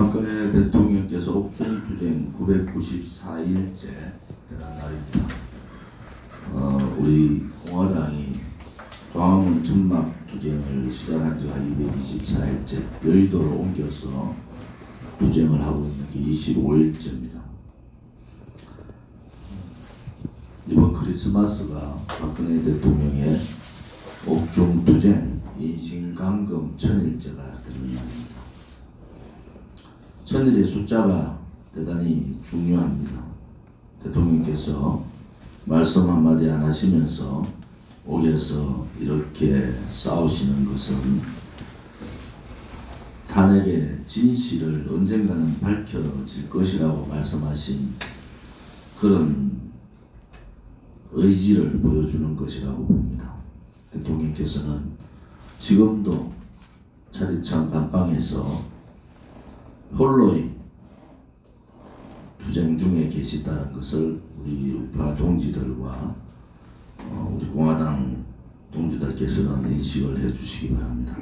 박근혜 대통령께서 옥중투쟁 994일째 되는 날입니다. 어, 우리 공화당이 광화문 천막 투쟁을 시작한 지가 224일째 여의도로 옮겨서 투쟁을 하고 있는 게 25일째입니다. 이번 크리스마스가 박근혜 대통령의 옥중 투쟁 인신강금 천일째가 되는 날입니다. 천일의 숫자가 대단히 중요합니다. 대통령께서 말씀 한마디 안 하시면서 옥에서 이렇게 싸우시는 것은 탄핵의 진실을 언젠가는 밝혀질 것이라고 말씀하신 그런 의지를 보여주는 것이라고 봅니다. 대통령께서는 지금도 차디찬 감방에서 홀로의 투쟁 중에 계시다는 것을 우리 우파 동지들과 어, 우리 공화당 동지들께서는 인식을 해주시기 바랍니다.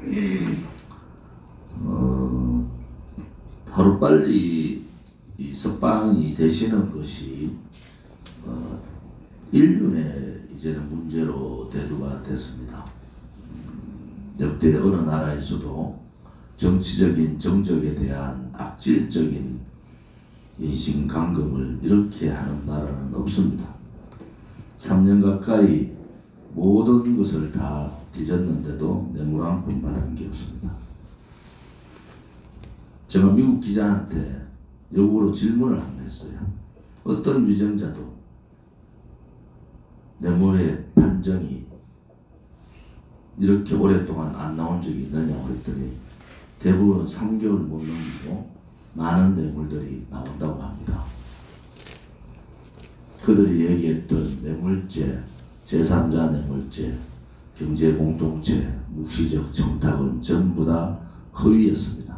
어, 하루 빨리 이 석방이 되시는 것이 어, 인륜의 이제는 문제로 대두가 됐습니다. 음, 역대 어느 나라에서도 정치적인 정적에 대한 악질적인 인신 강금을 이렇게 하는 나라는 없습니다. 3년 가까이 모든 것을 다 뒤졌는데도 뇌물 한푼 받은 게 없습니다. 제가 미국 기자한테 역으로 질문을 한번 했어요. 어떤 위정자도 뇌물의 판정이 이렇게 오랫동안 안 나온 적이 있느냐고 했더니 대부분 3개월 못 넘기고 많은 뇌물들이 나온다고 합니다. 그들이 얘기했던 뇌물죄, 제3자 뇌물죄, 경제 공동체, 묵시적 청탁은 전부 다 허위였습니다.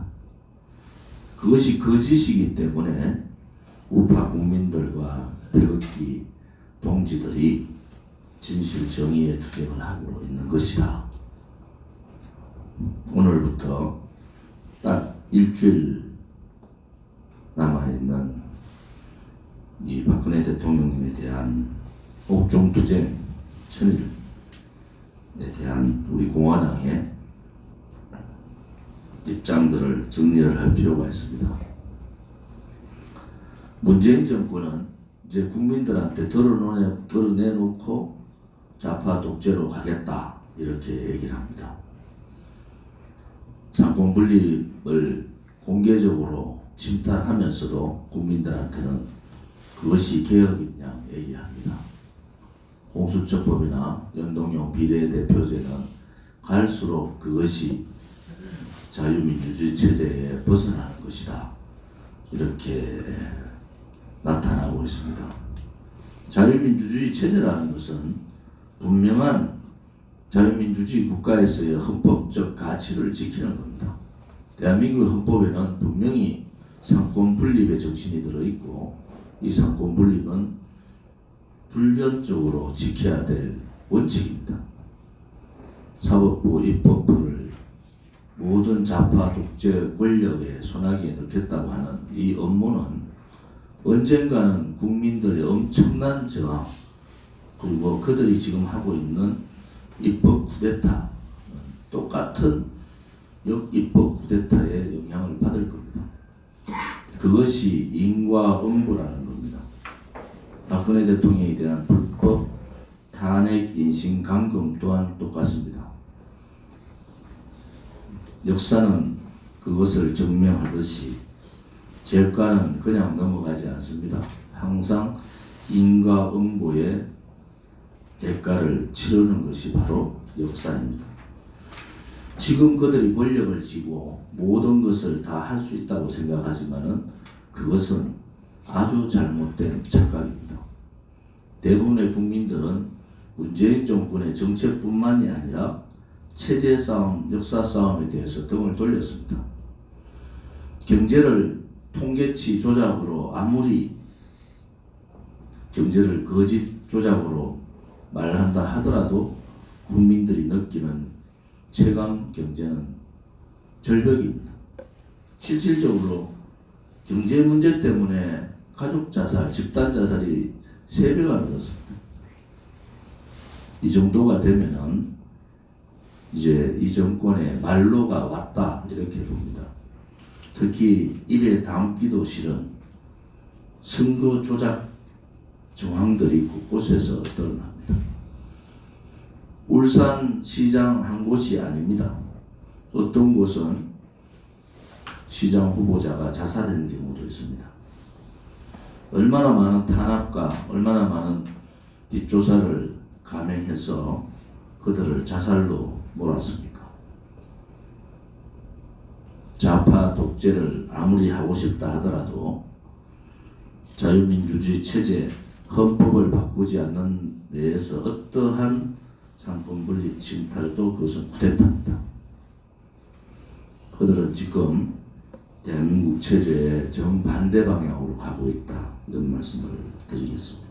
그것이 거짓이기 때문에 우파 국민들과 태극기 동지들이 진실 정의의 투쟁을 하고 있는 것이다. 오늘부터 딱 일주일 남아있는 이 박근혜 대통령님에 대한 옥중 투쟁 천일에 대한 우리 공화당의 입장들을 정리를 할 필요가 있습니다. 문재인 정권은 이제 국민들한테 덜어내, 덜어내놓고 좌파 독재로 가겠다 이렇게 얘기를 합니다. 상권 분립을 공개적으로 침탈하면서도 국민들한테는 그것이 개혁이냐 얘기합니다. 공수처법이나 연동형 비례대표제는 갈수록 그것이 자유민주주의 체제에 벗어나는 것이다. 이렇게 나타나고 있습니다. 자유민주주의 체제라는 것은 분명한 자유민주주의 국가에서의 헌법적 가치를 지키는 겁니다. 대한민국 헌법에는 분명히 상권 분립의 정신이 들어있고 이 상권 분립은 불변적으로 지켜야 될 원칙입니다. 사법부, 입법부를 모든 좌파 독재 권력의 손아귀에 넣겠다고 하는 이 업무는 언젠가는 국민들의 엄청난 저항 그리고 그들이 지금 하고 있는 입법 쿠데타 똑같은 역입법 쿠데타의 영향을 받을 겁니다. 그것이 인과응보라는 겁니다. 박근혜 대통령에 대한 불법 탄핵 인신 감금 또한 똑같습니다. 역사는 그것을 증명하듯이 죄과는 그냥 넘어가지 않습니다. 항상 인과 응보의 대가를 치르는 것이 바로 역사입니다. 지금 그들이 권력을 쥐고 모든 것을 다 할 수 있다고 생각하지만은 그것은 아주 잘못된 착각입니다. 대부분의 국민들은 문재인 정권의 정책뿐만이 아니라 체제 싸움, 역사 싸움에 대해서 등을 돌렸습니다. 경제를 통계치 조작으로 아무리 경제를 거짓 조작으로 말한다 하더라도 국민들이 느끼는 체감 경제는 절벽입니다. 실질적으로 경제 문제 때문에 가족 자살, 집단 자살이 세 배가 늘었습니다. 이 정도가 되면은 이제 이 정권의 말로가 왔다 이렇게 봅니다. 특히 입에 담기도 싫은 선거 조작 정황들이 곳곳에서 드러납니다. 울산 시장 한 곳이 아닙니다. 어떤 곳은 시장 후보자가 자살한 경우도 있습니다. 얼마나 많은 탄압과 얼마나 많은 뒷조사를 감행해서 그들을 자살로 몰았습니까? 좌파 독재를 아무리 하고 싶다 하더라도 자유민주주의 체제 헌법을 바꾸지 않는 데에서 어떠한 상품 분립 침탈도 그것은 쿠데타입니다. 그들은 지금 대한민국 체제의 정반대 방향으로 가고 있다 이런 말씀을 드리겠습니다.